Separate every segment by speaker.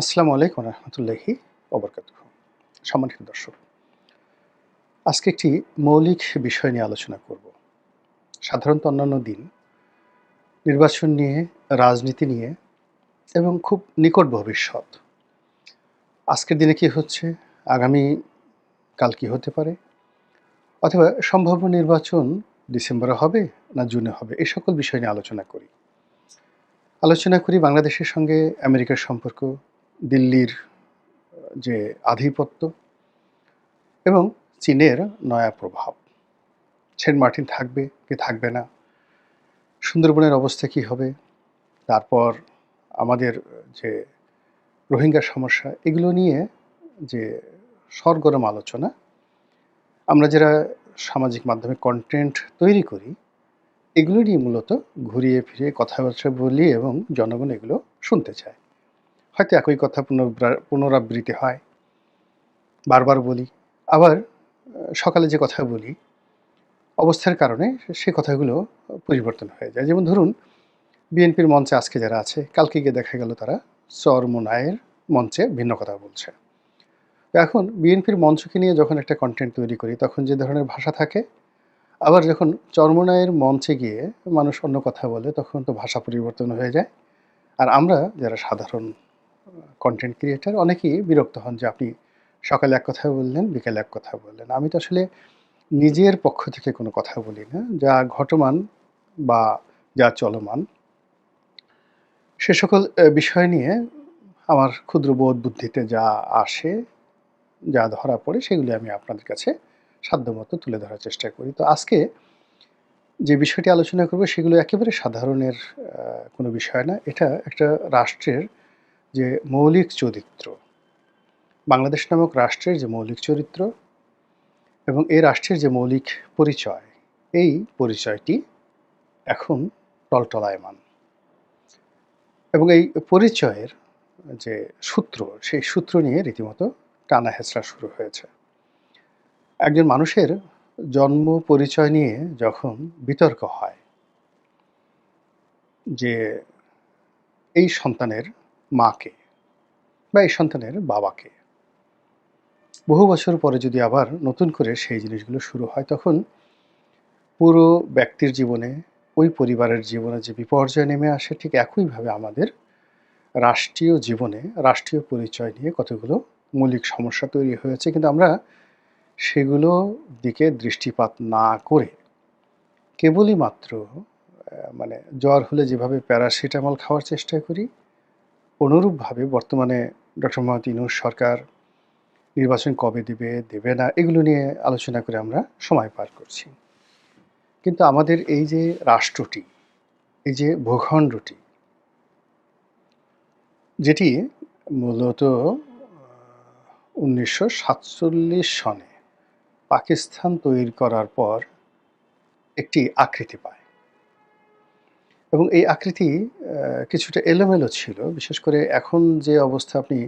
Speaker 1: আসসালামু আলাইকুম রহমতুল্লাহি ওবরকাত সম্মানিত দর্শক, আজকে একটি মৌলিক বিষয় নিয়ে আলোচনা করব। সাধারণত অন্যান্য দিন নির্বাচন নিয়ে, রাজনীতি নিয়ে এবং খুব নিকট ভবিষ্যৎ। আজকের দিনে কি হচ্ছে, আগামী কাল কি হতে পারে, অথবা সম্ভাব্য নির্বাচন ডিসেম্বরে হবে না জুনে হবে, এই সকল বিষয় নিয়ে আলোচনা করি। আলোচনা করি বাংলাদেশের সঙ্গে আমেরিকার সম্পর্ক দিল্লির যে আধিপত্য এবং চীনের নয়া প্রভাব। সেন্ট মার্টিন থাকবে কি থাকবে না? সুন্দরবনের অবস্থা কি হবে? তারপর আমাদের যে রোহিঙ্গা সমস্যা, এগুলো নিয়ে যে সরগরম আলোচনা, আমরা যারা সামাজিক মাধ্যমে কন্টেন্ট তৈরি করি, এগুলো নিয়ে মূলত ঘুরিয়ে ফিরিয়ে কথাবার্তা বলি এবং জনগণ এগুলো শুনতে চায়। হয়তো একই কথা পুনরাবৃ- পুনরাবৃত্তি হয়। বারবার বলি। আবার সকালে যে কথা বলি, অবস্থার কারণে সে কথাগুলো পরিবর্তন হয়ে যায়। যেমন ধরুন, বিএনপির মঞ্চে আজকে যারা আছে, কালকে গিয়ে দেখা গেল তারা চরমোনায়ের মঞ্চে ভিন্ন কথা বলছে। এখন বিএনপির মঞ্চকে নিয়ে যখন একটা কন্টেন্ট তৈরি করি, তখন যে ধরনের ভাষা থাকে, আবার যখন চরমোনায়ের মঞ্চে গিয়ে মানুষ অন্য কথা বলে, তখন তো ভাষা পরিবর্তন হয়ে যায়। আর আমরা যারা সাধারণ কন্টেন্ট ক্রিয়েটার অনেকেই বিরক্ত হন যে আপনি সকালে এক কথা বললেন, বিকেলে এক কথা বললেন। আমি তো আসলে নিজের পক্ষ থেকে কোনো কথা বলি না। যা ঘটমান বা যা চলমান, সে সকল বিষয় নিয়ে আমার ক্ষুদ্র বোধ বুদ্ধিতে যা আসে, যা ধরা পড়ে, সেগুলি আমি আপনাদের কাছে সাধ্যমতো তুলে ধরার চেষ্টা করি। তো আজকে যে বিষয়টি আলোচনা করব, সেগুলো একেবারে সাধারণের কোনো বিষয় না। এটা একটা রাষ্ট্রের যে মৌলিক চরিত্র, বাংলাদেশ নামক রাষ্ট্রের যে মৌলিক চরিত্র এবং এই রাষ্ট্রের যে মৌলিক পরিচয়, এই পরিচয়টি এখন টলটলায়মান। এবং এই পরিচয়ের যে সূত্র, সেই সূত্র নিয়ে রীতিমতো টানা হেঁচড়া শুরু হয়েছে। একজন মানুষের জন্ম পরিচয় নিয়ে যখন বিতর্ক হয়, যে এই সন্তানের মাকে বা এই সন্তানের বাবাকে। বহু বছর পরে যদি আবার নতুন করে সেই জিনিসগুলো শুরু হয়, তখন পুরো ব্যক্তির জীবনে, ওই পরিবারের জীবনে যে বিপর্যয় নেমে আসে, ঠিক একইভাবে আমাদের রাষ্ট্রীয় জীবনে, রাষ্ট্রীয় পরিচয় নিয়ে কতগুলো মৌলিক সমস্যা তৈরি হয়েছে। কিন্তু আমরা সেগুলো দিকে দৃষ্টিপাত না করে কেবলই মাত্র মানে জ্বর হলে যেভাবে প্যারাসিটামল খাওয়ার চেষ্টা করি অনুরূপভাবে বর্তমানে ডক্টর মোহাম্মদ ইনুস সরকার নির্বাচন কবে দিবে, দেবে না, এগুলো নিয়ে আলোচনা করে আমরা সময় পার করছি। কিন্তু আমাদের এই যে রাষ্ট্রটি, এই যে ভূখণ্ডটি, যেটি মূলত উনিশশো সাতচল্লিশ সনে পাকিস্তান তৈরি করার পর একটি আকৃতি পায়। এবং এই আকৃতি কিছুটা এলোমেলো ছিল। বিশেষ করে এখন যে অবস্থা, আপনি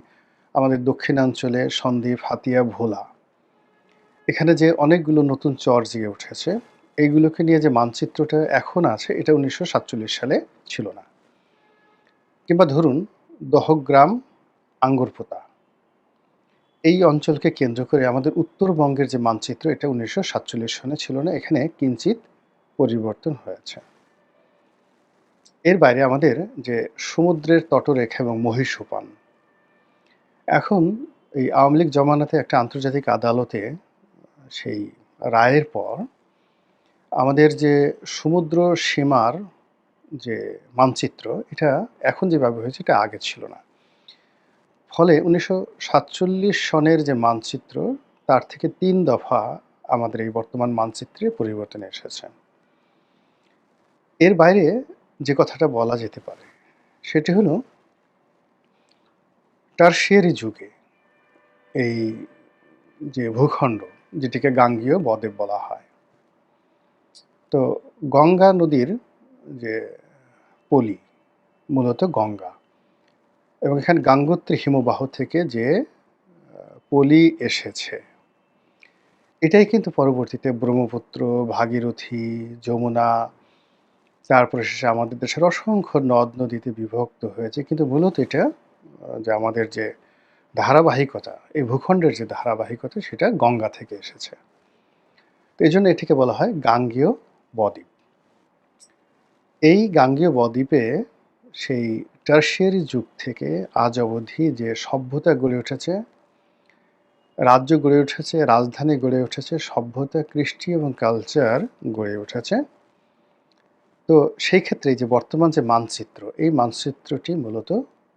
Speaker 1: আমাদের দক্ষিণাঞ্চলে সন্দ্বীপ, হাতিয়া, ভোলা, এখানে যে অনেকগুলো নতুন চর জেগে উঠেছে, এইগুলোকে নিয়ে যে মানচিত্রটা এখন আছে, এটা উনিশশো সাতচল্লিশ সালে ছিল না। কিংবা ধরুন, দহগ্রাম, আঙ্গুরপোতা, এই অঞ্চলকে কেন্দ্র করে আমাদের উত্তরবঙ্গের যে মানচিত্র, এটা উনিশশো সনে ছিল না, এখানে কিঞ্চিত পরিবর্তন হয়েছে। এর বাইরে আমাদের যে সমুদ্রের তটরেখা এবং মহীসোপান এখন এই আওয়ামী লীগ জমানাতে একটা আন্তর্জাতিক আদালতে সেই রায়ের পর আমাদের যে সমুদ্র সীমার যে মানচিত্র, এটা এখন যেভাবে হয়েছে, এটা আগে ছিল না। ফলে উনিশশো সাতচল্লিশ সনের যে মানচিত্র, তার থেকে তিন দফা আমাদের এই বর্তমান মানচিত্রে পরিবর্তন এসেছে। এর বাইরে যে কথাটা বলা যেতে পারে, সেটি হলো, টার্সিয়ারি যুগে এই যে ভূখণ্ড, যেটিকে গাঙ্গীয় বদ্বীপ বলা হয়, তো গঙ্গা নদীর যে পলি, মূলত গঙ্গা, এবং এখানে গাঙ্গোত্রী হিমবাহ থেকে যে পলি এসেছে, এটাই কিন্তু পরবর্তীতে ব্রহ্মপুত্র, ভাগীরথী, যমুনা তারপরে শেষে আমাদের দেশের অসংখ্য নদ নদীতে বিভক্ত হয়েছে। কিন্তু মূলত এটা, যে আমাদের যে ধারাবাহিকতা, এই ভূখণ্ডের যে ধারাবাহিকতা, সেটা গঙ্গা থেকে এসেছে। তো এই জন্য এটিকে বলা হয় গাঙ্গীয় বদ্বীপ। এই গাঙ্গীয় বদ্বীপে সেই টার্সিয়ারি যুগ থেকে আজ অবধি যে সভ্যতা গড়ে উঠেছে, রাজ্য গড়ে উঠেছে, রাজধানী গড়ে উঠেছে, সভ্যতা, কৃষ্টি এবং কালচার গড়ে উঠেছে তো সেই ক্ষেত্রে যে বর্তমান যে মানচিত্র, এই মানচিত্রটি মূলত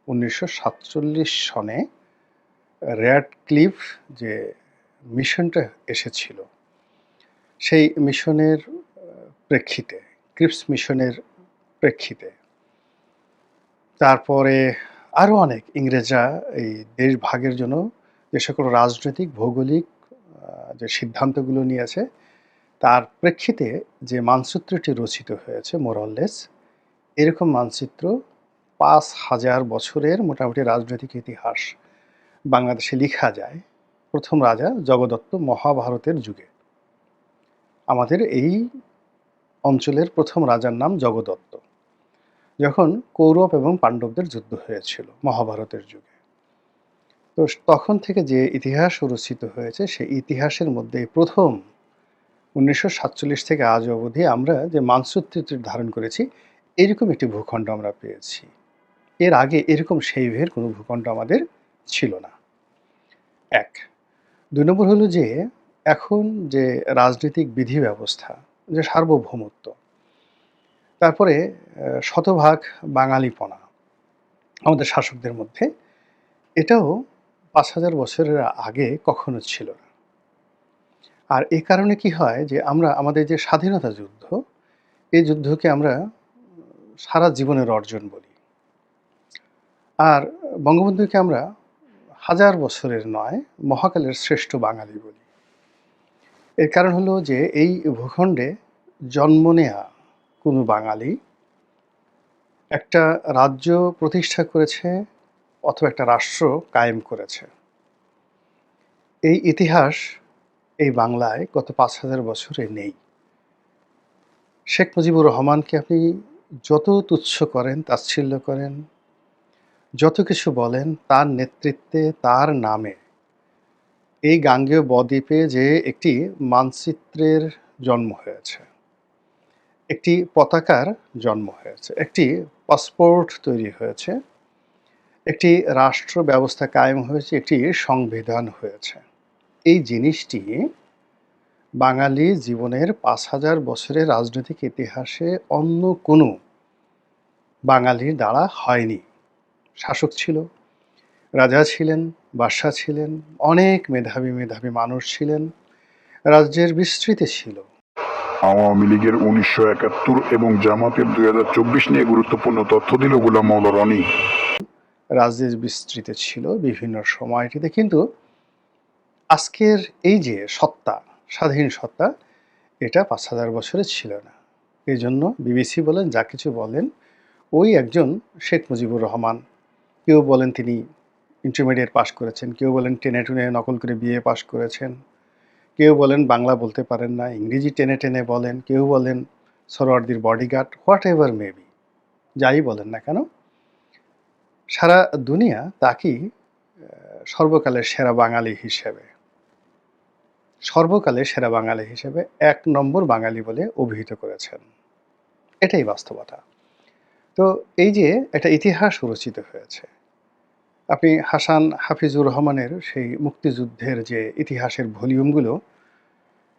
Speaker 1: উনিশশো সাতচল্লিশ সনে র্যাড ক্লিফ যে মিশনটা এসেছিল, সেই মিশনের প্রেক্ষিতে, ক্রিপস মিশনের প্রেক্ষিতে। তারপরে আরও অনেক ইংরেজরা এই দেশ ভাগের জন্য যে সকল রাজনৈতিক, ভৌগোলিক যে সিদ্ধান্তগুলো নিয়েছে তার প্রেক্ষিতে যে মানচিত্রটি রচিত হয়েছে মোরললেস এরকম মানচিত্র পাঁচ হাজার বছরের মোটামুটি রাজনৈতিক ইতিহাস বাংলাদেশে লিখা যায় প্রথম রাজা জগদত্ত মহাভারতের যুগে। আমাদের এই অঞ্চলের প্রথম রাজার নাম জগদত্ত যখন কৌরব এবং পাণ্ডবদের যুদ্ধ হয়েছিল মহাভারতের যুগে। তো তখন থেকে যে ইতিহাস রচিত হয়েছে, সেই ইতিহাসের মধ্যে প্রথম উনিশশো সাতচল্লিশ থেকে আজ অবধি আমরা যে মানচিত্রটি ধারণ করেছি, এরকম একটি ভূখণ্ড আমরা পেয়েছি। এর আগে এরকম সেইভের কোনো ভূখণ্ড আমাদের ছিল না। এক, দুই নম্বর হলো যে, এখন যে রাজনৈতিক বিধি ব্যবস্থা যে সার্বভৌমত্ব, তারপরে শতভাগ বাঙালিপনা আমাদের শাসকদের মধ্যে, এটাও পাঁচ হাজার বছরের আগে কখনো ছিল না। আর এই কারণে কি হয় যে আমরা, আমাদের যে স্বাধীনতা যুদ্ধ, এই যুদ্ধকে আমরা সারা জীবনের অর্জন বলি। আর বঙ্গবন্ধুকে আমরা হাজার বছরের নয়, মহাকালের শ্রেষ্ঠ বাঙালি বলি। এর কারণ হলো যে এই ভূখণ্ডে জন্ম নেয়া কোনো বাঙালি একটা রাজ্য প্রতিষ্ঠা করেছে অথবা একটা রাষ্ট্র কায়েম করেছে। এই ইতিহাস এই বাংলায় গত পাঁচ হাজার বছরে নেই। শেখ মুজিবুর রহমানকে আপনি যত তুচ্ছ করেন, তাচ্ছিল্য করেন, যত কিছু বলেন, তার নেতৃত্বে, তার নামে এই গাঙ্গেয় বদ্বীপে যে একটি মানচিত্রের জন্ম হয়েছে, একটি পতাকার জন্ম হয়েছে, একটি পাসপোর্ট তৈরি হয়েছে, একটি রাষ্ট্র ব্যবস্থা কায়েম হয়েছে, একটি সংবিধান হয়েছে। এই জিনিসটি বাঙালি জীবনের পাঁচ হাজার বছরের রাজনৈতিক ইতিহাসে অন্য কোনো বাঙালির দ্বারা হয়নি। শাসক ছিল রাজা ছিলেন বাদশাহ ছিলেন অনেক মেধাবী মেধাবী মানুষ ছিলেন রাজ্যের বিস্তৃতি ছিল।
Speaker 2: আওয়ামী লীগের উনিশশো একাত্তর এবং জামাতের দুই হাজার চব্বিশ নিয়ে গুরুত্বপূর্ণ তথ্য দিল গোলাম রনি।
Speaker 1: রাজ্যের বিস্তৃতি ছিল বিভিন্ন সময়টিতে কিন্তু আজকের এই যে সত্তা, স্বাধীন সত্তা, এটা পাঁচ হাজার বছরে ছিল না। এই জন্য বিবিসি বলেন, যা কিছু বলেন, ওই একজন শেখ মুজিবুর রহমান। কেউ বলেন তিনি ইন্টারমিডিয়েট পাশ করেছেন, কেউ বলেন টেনে টুনে নকল করে বিয়ে পাশ করেছেন। কেউ বলেন বাংলা বলতে পারেন না, ইংরেজি টেনে টেনে বলেন। কেউ বলেন সরোয়ার্দির বডিগার্ড হোয়াট এভার মেবি যাই বলেন না কেন। সারা দুনিয়া তাকেই সর্বকালের সেরা বাঙালি হিসেবে সর্বকালের সেরা বাঙালি হিসেবে এক নম্বর বাঙালি বলে অভিহিত করেছেন। এটাই বাস্তবতা। তো এই যে একটা ইতিহাস রচিত হয়েছে আপনি হাসান হাফিজুর রহমানের সেই মুক্তিযুদ্ধের যে ইতিহাসের ভলিউমগুলো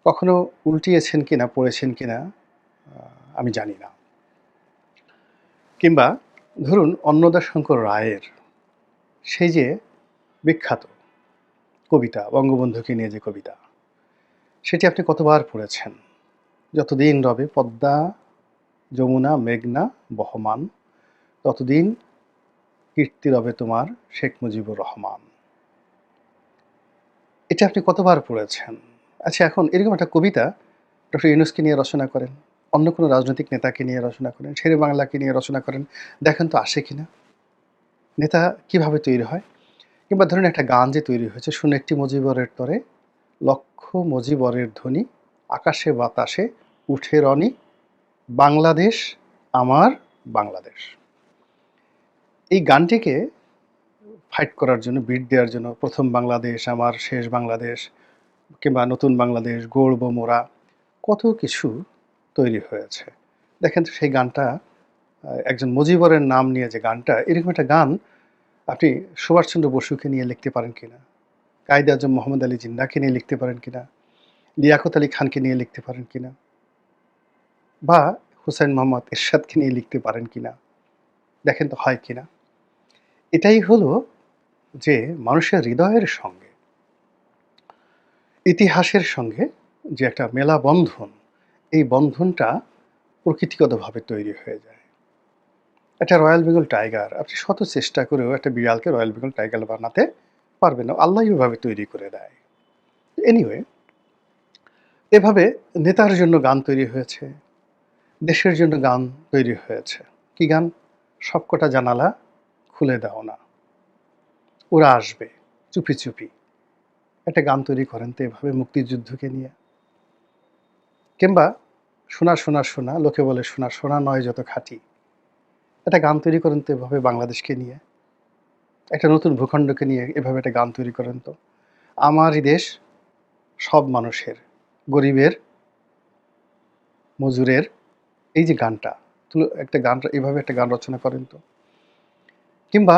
Speaker 1: কখনো উল্টিয়েছেন কিনা পড়েছেন কিনা আহ, আমি জানি না। কিংবা ধরুন অন্নদাশঙ্কর রায়ের সেই যে বিখ্যাত কবিতা বঙ্গবন্ধুকে নিয়ে যে কবিতা সেটি আপনি কতবার পড়েছেন? যতদিন রবে পদ্মা, যমুনা, মেঘনা, বহমান, ততদিন কীর্তি রবে তোমার শেখ মুজিবুর রহমান। এটা আপনি কতবার পড়েছেন? আচ্ছা এখন এরকম একটা কবিতা ডক্টর ইউনুসকে নিয়ে রচনা করেন, অন্য কোনো রাজনৈতিক নেতাকে নিয়ে রচনা করেন, শেরে বাংলাকে নিয়ে রচনা করেন, দেখেন তো আসে কিনা? নেতা কীভাবে তৈরি হয়? কিংবা ধরুন একটা গান যে তৈরি হয়েছে, শুনে একটি মুজিবরের তরে লক্ষ মজিবরের ধ্বনি, আকাশে বাতাসে উঠে রনি, বাংলাদেশ আমার বাংলাদেশ। এই গানটিকে ফাইট করার জন্য বিট দেওয়ার জন্য, প্রথম বাংলাদেশ, আমার শেষ বাংলাদেশ, কিংবা নতুন বাংলাদেশ, গৌড়ব মোরা, কত কিছু তৈরি হয়েছে। দেখেন সেই গানটা, একজন মুজিবরের নাম নিয়ে যে গানটা, এরকম একটা গান আপনি সুভাষচন্দ্র বসুকে নিয়ে লিখতে পারেন কিনা? কায়দে আজম মোহাম্মদ আলী জিন্নাকে নিয়ে লিখতে পারেন কিনা, লিয়াকত আলী খানকে নিয়ে লিখতে পারেন কিনা, বা হুসাইন মোহাম্মদ এরশাদকে নিয়ে লিখতে পারেন কিনা, দেখেন তো হয় কিনা। এটাই হলো যে মানুষের হৃদয়ের সঙ্গে, ইতিহাসের সঙ্গে যে একটা মেলা বন্ধন, এই বন্ধনটা প্রকৃতিগতভাবে তৈরি হয়ে যায়। একটা রয়্যাল বেঙ্গল টাইগার, আপনি শত চেষ্টা করেও একটা বিড়ালকে রয়্যাল বেঙ্গল টাইগার বানাতে পারবেন না, আল্লাহ এভাবে তৈরি করে দেয়। এনিওয়ে এভাবে নেতার জন্য গান তৈরি হয়েছে, দেশের জন্য গান তৈরি হয়েছে। কি গান? সবকটা জানালা খুলে দাও না। ওরা আসবে, চুপি চুপি। একটা গান তৈরি করেন তো এভাবে মুক্তিযুদ্ধকে নিয়ে। কিংবা শোনা শোনা শোনা, লোকে বলে শোনা শোনা নয় যত খাঁটি। একটা গান তৈরি করেন তো এভাবে বাংলাদেশকে নিয়ে। একটা নতুন ভূখণ্ডকে নিয়ে এভাবে একটা গান তৈরি করেন তো। আমারই দেশ সব মানুষের, গরিবের, মজুরের, এই যে গানটা একটা গান, এভাবে একটা গান রচনা করেন তো। কিংবা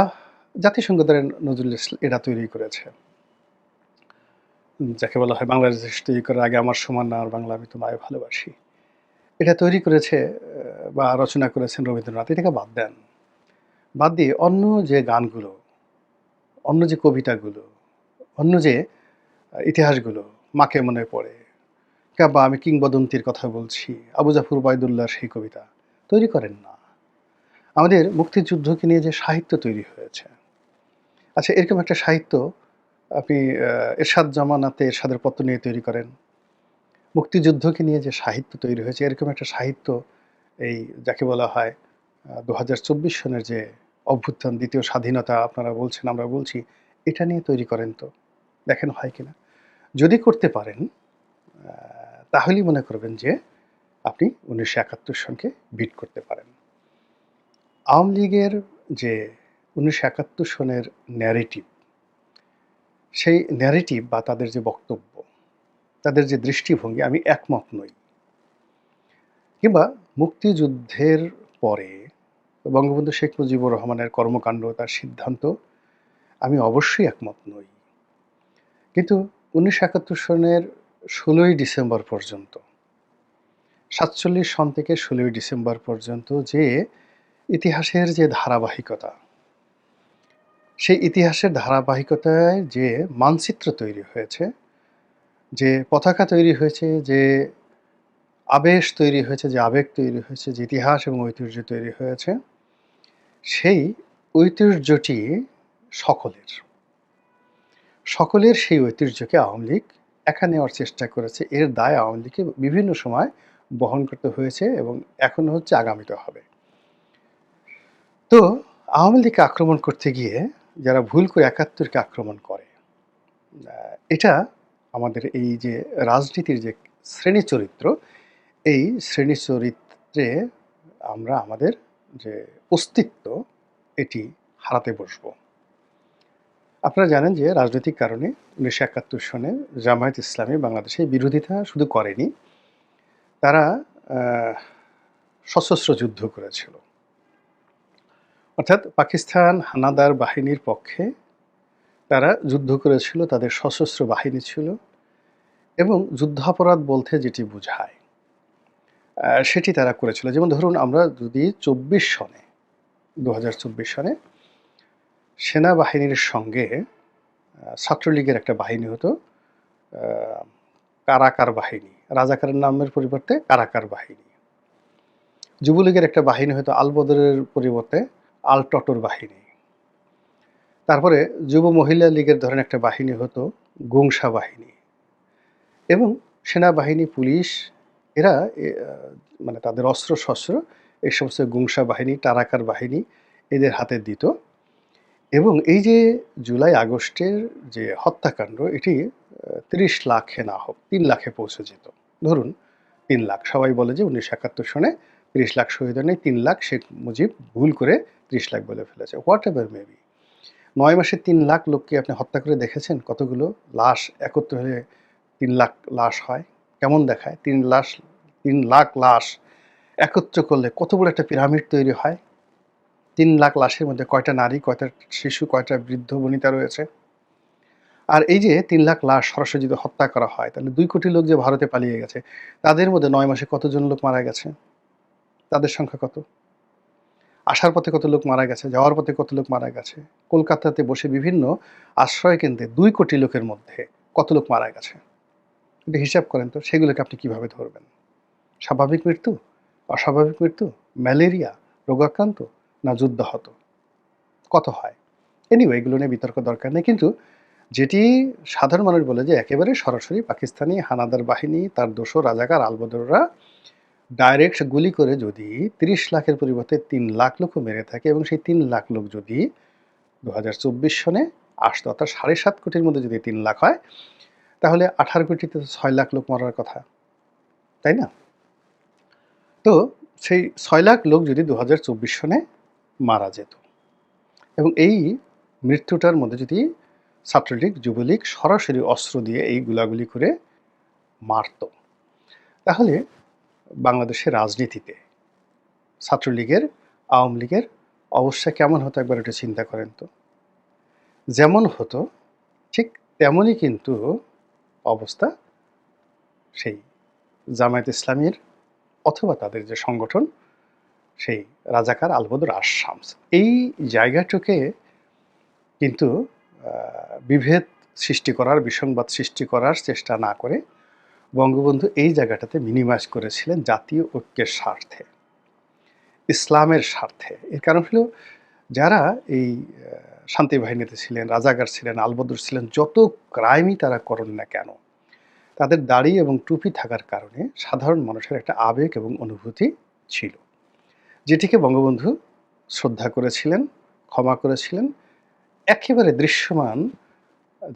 Speaker 1: জাতিসংঘ দ্বারা নজরুল এটা তৈরি করেছে। যাকে বলা হয় বাংলাদেশ তৈরি করার আগে আমার সমান না, আর বাংলা আমি তোমায় ভালোবাসি। এটা তৈরি করেছে, বা রচনা করেছেন রবীন্দ্রনাথ, এটাকে বাদ দেন। বাদ দিয়ে অন্য যে গানগুলো অন্য যে কবিতাগুলো, অন্য যে ইতিহাসগুলো মাকে মনে পড়ে কিংবা আমি কিংবদন্তির কথা বলছি, আবু জাফর বাইদুল্লাহ সেই কবিতা তৈরি করেন না। আমাদের মুক্তিযুদ্ধকে নিয়ে যে সাহিত্য তৈরি হয়েছে। আচ্ছা এরকম একটা সাহিত্য আপনি এরশাদ জামানাতে এরশাদের পত্র নিয়ে তৈরি করেন। মুক্তিযুদ্ধকে নিয়ে যে সাহিত্য তৈরি হয়েছে, এরকম একটা সাহিত্য এই, যাকে বলা হয় দু হাজার চব্বিশ সনের যে অভ্যুত্থান, দ্বিতীয় স্বাধীনতা আপনারা বলছেন, আমরা বলছি, এটা নিয়ে তৈরি করেন তো। দেখেন হয় কিনা। যদি করতে পারেন তাহলেই মনে করবেন যে আপনি উনিশশো একাত্তর সনকে বিট করতে পারেন। আওয়ামী লীগের যে উনিশশো একাত্তর সনের ন্যারেটিভ সেই ন্যারেটিভ বা তাদের যে বক্তব্য, তাদের যে দৃষ্টিভঙ্গি, আমি একমত নই। কিংবা মুক্তিযুদ্ধের পরে বঙ্গবন্ধু শেখ মুজিবুর রহমানের কর্মকাণ্ড, তার সিদ্ধান্ত, আমি অবশ্যই একমত নই। কিন্তু উনিশশো একাত্তর সনের ষোলোই ডিসেম্বর পর্যন্ত, সাতচল্লিশ সন থেকে ষোলোই ডিসেম্বর পর্যন্ত যে ইতিহাসের যে ধারাবাহিকতা, সেই ইতিহাসের ধারাবাহিকতায় যে মানচিত্র তৈরি হয়েছে, যে পতাকা তৈরি হয়েছে, যে আবেশ তৈরি হয়েছে, যে আবেগ তৈরি হয়েছে, যে ইতিহাস এবং ঐতিহ্য তৈরি হয়েছে, সেই ঐতিহ্যটি সকলের। সকলের সেই ঐতিহ্যকে আওয়ামী লীগ একা নেওয়ার চেষ্টা করেছে। এর দায় আওয়ামী লীগকে বিভিন্ন সময় বহন করতে হয়েছে এবং এখনও হচ্ছে আগামীতে হবে। তো আওয়ামী লীগকে আক্রমণ করতে গিয়ে যারা ভুল করে একাত্তরকে আক্রমণ করে এটা আমাদের এই যে রাজনীতির যে শ্রেণি চরিত্র এই শ্রেণি চরিত্রে আমরা আমাদের যে অস্তিত্ব, এটি হারাতে বসব। আপনারা জানেন যে রাজনৈতিক কারণে উনিশশো একাত্তর সনে জামায়াত ইসলামী বাংলাদেশে বিরোধিতা শুধু করেনি, তারা সশস্ত্র যুদ্ধ করেছিল। অর্থাৎ পাকিস্তান হানাদার বাহিনীর পক্ষে তারা যুদ্ধ করেছিল, তাদের সশস্ত্র বাহিনী ছিল এবং যুদ্ধাপরাধ বলতে যেটি বোঝায় সেটি তারা করেছিল। যেমন ধরুন, আমরা যদি চব্বিশ সনে দু হাজার চব্বিশ সনে সেনাবাহিনীর সঙ্গে ছাত্রলীগের একটা বাহিনী হতো কারাকার বাহিনী, রাজাকারের নামের পরিবর্তে কারাকার বাহিনী। যুবলীগের একটা বাহিনী হতো, আলবদরের পরিবর্তে আল টটর বাহিনী। তারপরে যুব মহিলা লীগের ধরেন একটা বাহিনী হতো, গুংসা বাহিনী। এবং সেনাবাহিনী, পুলিশ এরা মানে তাদের অস্ত্র শস্ত্র এই সমস্ত গুংসা বাহিনী, টারাকার বাহিনী এদের হাতে দিত। এবং এই যে জুলাই আগস্টের যে হত্যাকাণ্ড, এটি তিরিশ লাখে না হোক, তিন লাখে পৌঁছে যেত। ধরুন, তিন লাখ। সবাই বলে যে উনিশশো একাত্তর সনে তিরিশ লাখ শহীদ নেই তিন লাখ শেখ মুজিব ভুল করে ত্রিশ লাখ বলে ফেলেছে। হোয়াট এভার মেবি নয় মাসে তিন লাখ লোককে আপনি হত্যা করে দেখেছেন? কতগুলো লাশ একত্র হয়ে তিন লাখ লাশ হয়? কেমন দেখায়? তিন লাশ তিন লাখ লাশ একত্র করলে কত বড় একটা পিরামিড তৈরি হয়? তিন লাখ লাশের মধ্যে কয়টা নারী, কয়টা শিশু, কয়টা বৃদ্ধ বনিতা রয়েছে? আর এই যে তিন লাখ লাশ সরাসরি যদি হত্যা করা হয়, তাহলে দুই কোটি লোক যে ভারতে পালিয়ে গেছে, তাদের মধ্যে নয় মাসে কতজন লোক মারা গেছে? তাদের সংখ্যা কত? আসার পথে কত লোক মারা গেছে, যাওয়ার পথে কত লোক মারা গেছে? কলকাতাতে বসে বিভিন্ন আশ্রয় কেন্দ্রে দুই কোটি লোকের মধ্যে কত লোক মারা গেছে? এটা হিসাব করেন তো, সেগুলোকে আপনি কীভাবে ধরবেন? স্বাভাবিক মৃত্যু, অস্বাভাবিক মৃত্যু, ম্যালেরিয়া, রোগাক্রান্ত না যুদ্ধাহত কত হয়? এনিওয়ে এগুলো নিয়ে বিতর্ক দরকার নেই। কিন্তু যেটি সাধারণ মানুষ বলে যে একেবারে সরাসরি পাকিস্তানি হানাদার বাহিনী, তার দোষো রাজাকার আলবদররা ডাইরেক্ট গুলি করে যদি তিরিশ লাখের পরিবর্তে তিন লাখ লোকও মেরে থাকে এবং সেই তিন লাখ লোক যদি দু হাজার চব্বিশ সনে আসতো অর্থাৎ সাড়ে সাত কোটির মধ্যে যদি তিন লাখ হয়, তাহলে আঠারো কোটিতে ছয় লাখ লোক মরার কথা। তাই না? তো সেই ছয় লাখ লোক যদি দু হাজার চব্বিশ সনে মারা যেত এবং এই মৃত্যুটার মধ্যে যদি ছাত্রলীগ, যুবলীগ সরাসরি অস্ত্র দিয়ে এই গুলাগুলি করে মারত, তাহলে বাংলাদেশের রাজনীতিতে ছাত্রলীগের, আওয়ামী লীগের অবস্থা কেমন হতো একবার একটু চিন্তা করেন তো। যেমন হতো, ঠিক তেমনই কিন্তু অবস্থা সেই জামায়াত ইসলামীর অথবা তাদের যে সংগঠন, সেই রাজাকার আলবদর আশামস এই জায়গাটাকে কিন্তু বিভেদ সৃষ্টি করার, বিসংবাদ সৃষ্টি করার চেষ্টা না করে বঙ্গবন্ধু এই জায়গাটাতে মিনিমাইজ করেছিলেন জাতীয় ঐক্যের স্বার্থে, ইসলামের স্বার্থে। এর কারণ হলো, যারা এই শান্তি বাহিনীতে ছিলেন রাজাগার ছিলেন, আলবদর ছিলেন, যত ক্রাইমই তারা করেন না কেন তাদের দাড়ি এবং টুপি থাকার কারণে সাধারণ মানুষের একটা আবেগ এবং অনুভূতি ছিল। যেটিকে বঙ্গবন্ধু শ্রদ্ধা করেছিলেন, ক্ষমা করেছিলেন। একেবারে দৃশ্যমান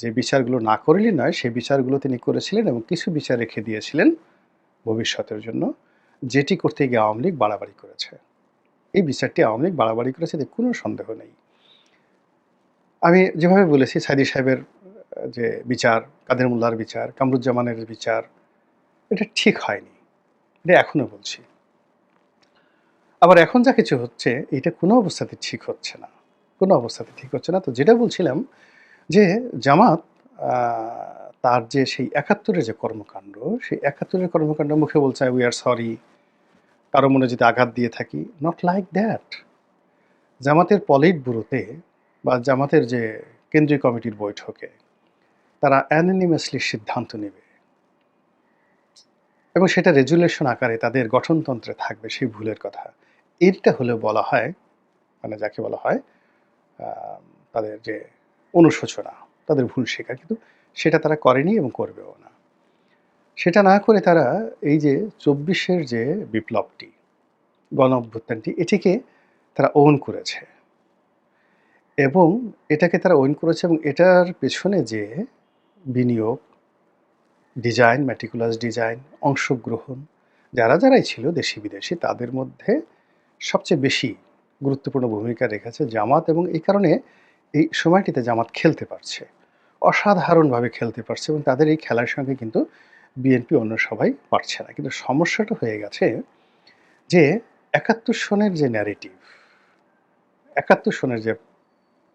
Speaker 1: যে বিচারগুলো না করলেই নয় সেই বিচারগুলো তিনি করেছিলেন এবং কিছু বিচার রেখে দিয়েছিলেন ভবিষ্যতের জন্য, যেটি করতে গিয়ে আওয়ামী লীগ বাড়াবাড়ি করেছে। এই বিচারটি আওয়ামী লীগ বাড়াবাড়ি করেছে, এতে কোনো সন্দেহ নেই। আমি যেভাবে বলেছি, সাইদি সাহেবের যে বিচার, কাদের মোল্লার বিচার, কামরুজ্জামানের বিচার, এটা ঠিক হয়নি। এটা এখনও বলছি। আবার এখন যা কিছু হচ্ছে, এটা কোনো অবস্থাতে ঠিক হচ্ছে না। কোনো অবস্থাতে ঠিক হচ্ছে না। তো যেটা বলছিলাম যে জামাত তার যে সেই একাত্তরের যে কর্মকাণ্ড, সেই একাত্তরের কর্মকাণ্ড মুখে বলছে উই আর সরি কারও মনে যদি আঘাত দিয়ে থাকি নট লাইক দ্যাট জামাতের পলিট ব্যুরোতে বা জামাতের যে কেন্দ্রীয় কমিটির বৈঠকে তারা অ্যানোনিমাসলি সিদ্ধান্ত নেবে। এবং সেটা রেজুলেশন আকারে তাদের গঠনতন্ত্রে থাকবে, সেই ভুলের কথা। এইটা হলে বলা হয় মানে যাকে বলা হয় তাদের যে অনুশোচনা, তাদের ভুল শেখা কিন্তু সেটা তারা করেনি এবং করবেও না। সেটা না করে তারা এই যে চব্বিশের যে বিপ্লবটি গণ অভ্যুত্থানটি এটিকে তারা ওন করেছে। এবং এটাকে তারা ওন করেছে এবং এটার পেছনে যে বিনিয়োগ, ডিজাইন ম্যাটিকুলাস ডিজাইন, অংশগ্রহণ, যারা যারাই ছিল দেশি বিদেশি, তাদের মধ্যে সবচেয়ে বেশি গুরুত্বপূর্ণ ভূমিকা রেখেছে জামাত এবং এই কারণে এই সময়টিতে জামাত খেলতে পারছে, অসাধারণভাবে খেলতে পারছে এবং তাদের এই খেলার সঙ্গে কিন্তু বিএনপি অন্য সবাই পারছে না। কিন্তু সমস্যাটা হয়ে গেছে যে একাত্তর সনের যে ন্যারেটিভ একাত্তর সনের যে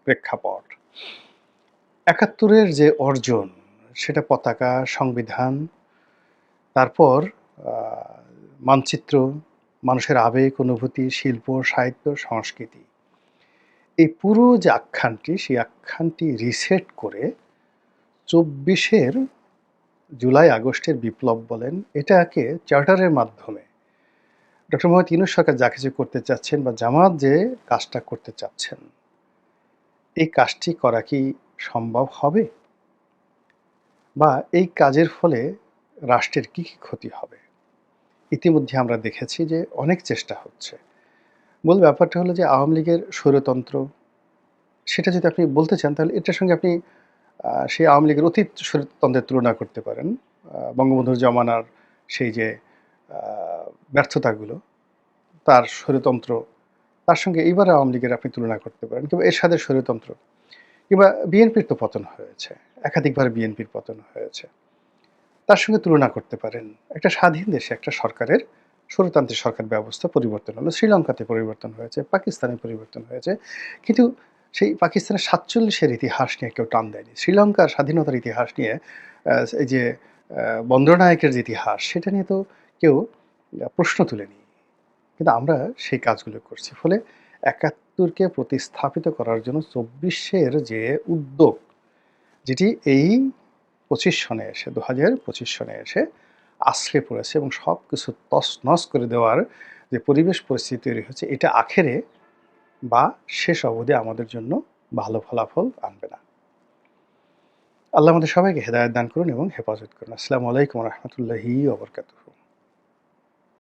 Speaker 1: প্রেক্ষাপট, একাত্তরের যে অর্জন সেটা পতাকা, সংবিধান, তারপর মানচিত্র, মানুষের আবেগ, অনুভূতি, শিল্প, সাহিত্য, সংস্কৃতি। এই পুরো যে আখ্যানটি, সেই আখ্যানটি রিসেট করে চব্বিশের জুলাই, আগস্টের বিপ্লব বলেন, এটাকে চার্টারের মাধ্যমে ডক্টর মোহাম্মদ ইউনুস সরকার যা কিছু করতে চাচ্ছেন বা জামাত যে কাজটা করতে চাচ্ছেন, এই কাজটি করা কি সম্ভব হবে? বা এই কাজের ফলে রাষ্ট্রের কি কি ক্ষতি হবে? ইতিমধ্যে আমরা দেখেছি যে অনেক চেষ্টা হচ্ছে। মূল ব্যাপারটা হলো যে আওয়ামী লীগের স্বৈরতন্ত্র। সেটা যদি আপনি বলতে চান, তাহলে এটার সঙ্গে আপনি সেই আওয়ামী লীগের অতীত স্বৈরতন্ত্রের তুলনা করতে পারেন। বঙ্গবন্ধুর জমানার সেই যে ব্যর্থতাগুলো, তার স্বৈরতন্ত্র, তার সঙ্গে এইবার আওয়ামী লীগের আপনি তুলনা করতে পারেন। কিংবা এরশাদের স্বৈরতন্ত্র। কিংবা বিএনপির তো পতন হয়েছে, একাধিকবার বিএনপির পতন হয়েছে। তার সঙ্গে তুলনা করতে পারেন। একটা স্বাধীন দেশে একটা সরকারের, স্বরতান্ত্রিক সরকার ব্যবস্থা পরিবর্তন হলো। শ্রীলঙ্কাতে পরিবর্তন হয়েছে, পাকিস্তানে পরিবর্তন হয়েছে। কিন্তু সেই পাকিস্তানের সাতচল্লিশের ইতিহাস নিয়ে কেউ টান দেয়নি। শ্রীলঙ্কার স্বাধীনতার ইতিহাস নিয়ে এই যে বন্দরনায়কের যে ইতিহাস, সেটা নিয়ে তো কেউ প্রশ্ন তুলেনি। কিন্তু আমরা সেই কাজগুলো করছি। ফলে একাত্তরকে প্রতিস্থাপিত করার জন্য চব্বিশের যে উদ্যোগ, যেটি এই পঁচিশ সনে এসে দু হাজার পঁচিশ সনে এসে আশ্রে পড়েছে এবং সব কিছু তস নস করে দেওয়ার যে পরিবেশ পরিস্থিতি তৈরি হচ্ছে, এটা আখেরে বা শেষ অবধি আমাদের জন্য ভালো ফলাফল আনবে না। আল্লাহ আমাদের সবাইকে হেদায়ত দান করুন এবং হেফাজত করুন। আসসালামু আলাইকুম রহমতুল্লাহি ওবরকাতুহ